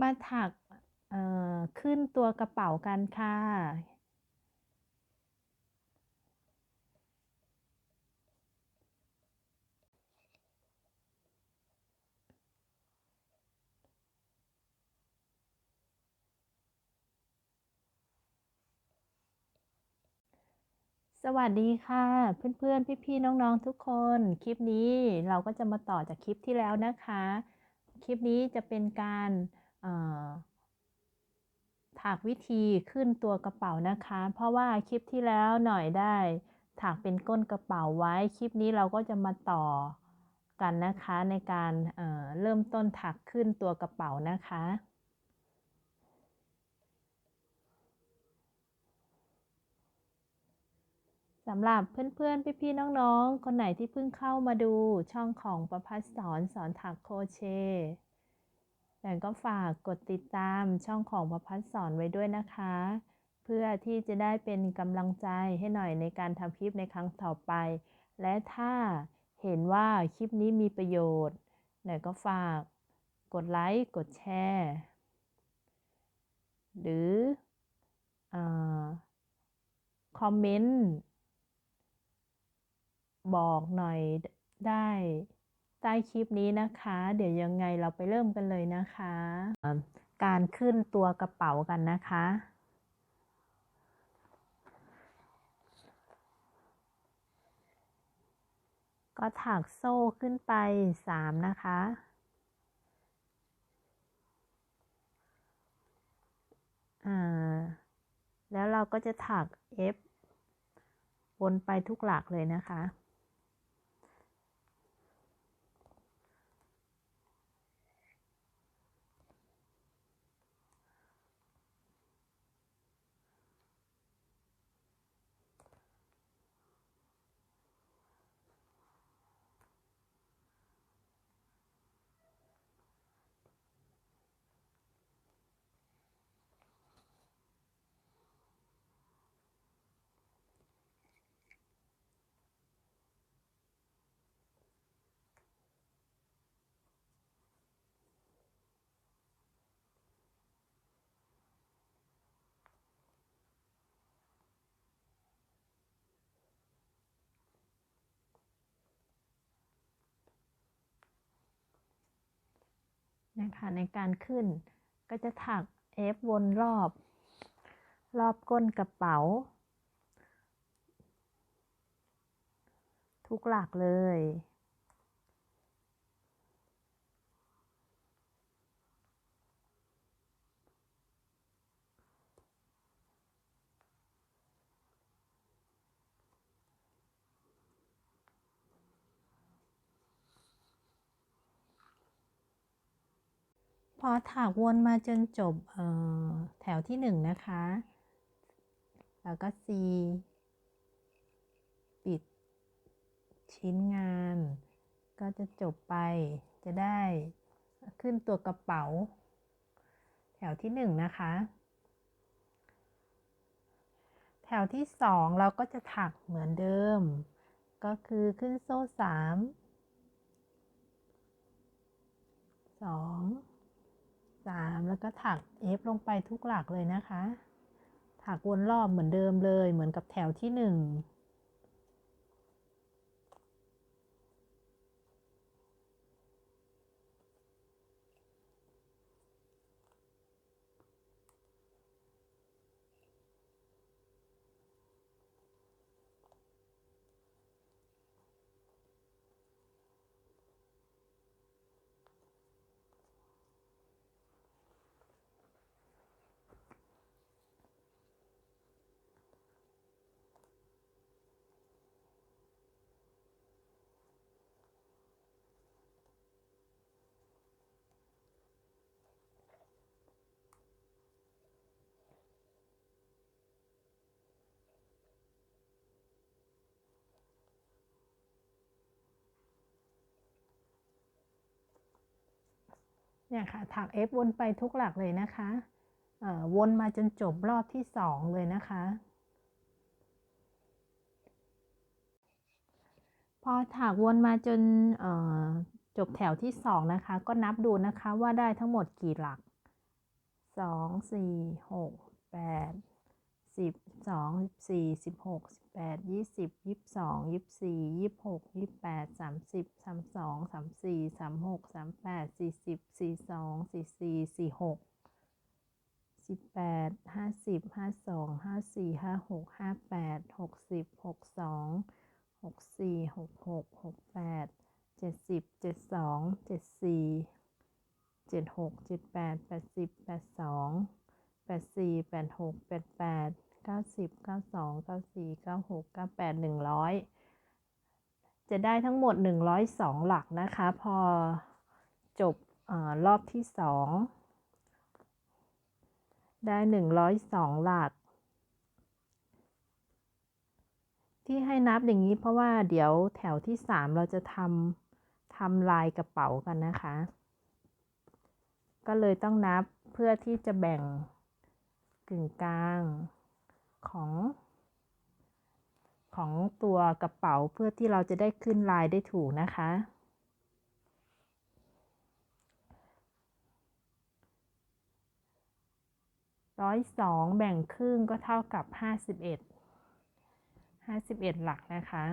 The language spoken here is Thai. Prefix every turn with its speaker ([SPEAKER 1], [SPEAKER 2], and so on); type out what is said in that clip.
[SPEAKER 1] มาถักขึ้นตัวกระเป๋ากันค่ะ สวัสดีค่ะ เพื่อนๆ พี่ๆ น้องๆ ทุกคน คลิปนี้เราก็จะมาต่อจากคลิปที่แล้วนะคะ คลิปนี้จะเป็นการ ถักวิธีขึ้นตัวกระเป๋านะคะ เพราะว่าคลิปที่แล้วหน่อยได้ ถักเป็นก้นกระเป๋าไว้ คลิปนี้เราก็จะมาต่อกันนะคะในการเเริ่มต้นถักขึ้นตัวกระเป๋านะคะสำหรับเพื่อนๆ พี่ๆ น้องๆ คนไหนที่เพิ่งเข้ามาดูช่องของประพัฒสอนสอนถักโครเชต์ แต่ก็ฝากกดติดตามช่องของประพัฒสอนไว้ด้วยนะคะ เพื่อที่จะได้เป็นกำลังใจให้หน่อยในการทำคลิปในครั้งต่อไป และถ้าเห็นว่าคลิปนี้มีประโยชน์หน่อยก็ฝากกดไลค์กดแชร์หรือคอมเมนต์ บอกหน่อยได้ ใต้คลิปนี้นะคะ เดี๋ยวยังไงเราไปเริ่มกันเลยนะคะ การขึ้นตัวกระเป๋ากันนะคะ ก็ถักโซ่ขึ้นไปสามนะคะแล้วเราก็จะถัก F วนไปทุกหลักเลยนะคะ นะคะในการขึ้น ก็จะถักเอฟวนรอบ รอบก้นกระเป๋า ทุกหลักเลย พอถักวนมาจนจบแถวที่หนึ่งนะคะ แล้วก็ C ปิดชิ้นงาน ก็จะจบไป จะได้ขึ้นตัวกระเป๋า แถวที่หนึ่งนะคะ แถวที่สองเราก็จะถักเหมือนเดิม ก็คือขึ้นโซ่สามสอง 3 แล้วก็ถัก F ลงไปทุกหลักเลยนะคะ ถักวนรอบเหมือนเดิมเลย เหมือนกับแถวที่ 1 เนี่ยค่ะถัก F วนไปทุกหลักเลยนะคะวนมาจนจบรอบที่สองเลยนะคะ พอถักวนมาจนจบแถวที่สองนะคะ ก็นับดูนะคะว่าได้ทั้งหมดกี่หลักสองสี่หกแปด สิบสองสิบสี่สิบหกสิบแปดยี่สิบยี่สิบสองยี่สิบสี่ยี่สิบหกยี่สิบแปดสามสิบสามสองสามสี่สามหกสามแปดสี่สิบสี่สองสี่สี่สี่หกสิบแปดห้าสิบห้าสองห้าสี่ห้าหกห้าแปดหกสิบหกสองหกสี่หกหกหกแปดเจ็ดสิบเจ็ดสองเจ็ดสี่เจ็ดหกเจ็ดแปดแปดสิบแปดสอง ดสี่แปดหกแปดแปดเก้าสิบเก้าสองเก้าสี่เก้าหกเก้าแปดหนึ่งร้อยจะได้ทั้งหมดหนึ่งร้อยสองหลักนะคะ พอจบอรอบที่สองได้หนึ่งร้อยสองหลัก ที่ให้นับอย่างนี้เพราะว่าเดี๋ยวแถวที่สามเราจะทำทำลายกระเป๋ากันนะคะ ก็เลยต้องนับเพื่อที่จะแบ่ง กึ่งกลางของของตัวกระเป๋าเพื่อที่เราจะได้ขึ้นลายได้ถูกนะคะ ร้อยสองแบ่งครึ่งก็เท่ากับห้าสิบเอ็ดห้าสิบเอ็ดหลักนะคะ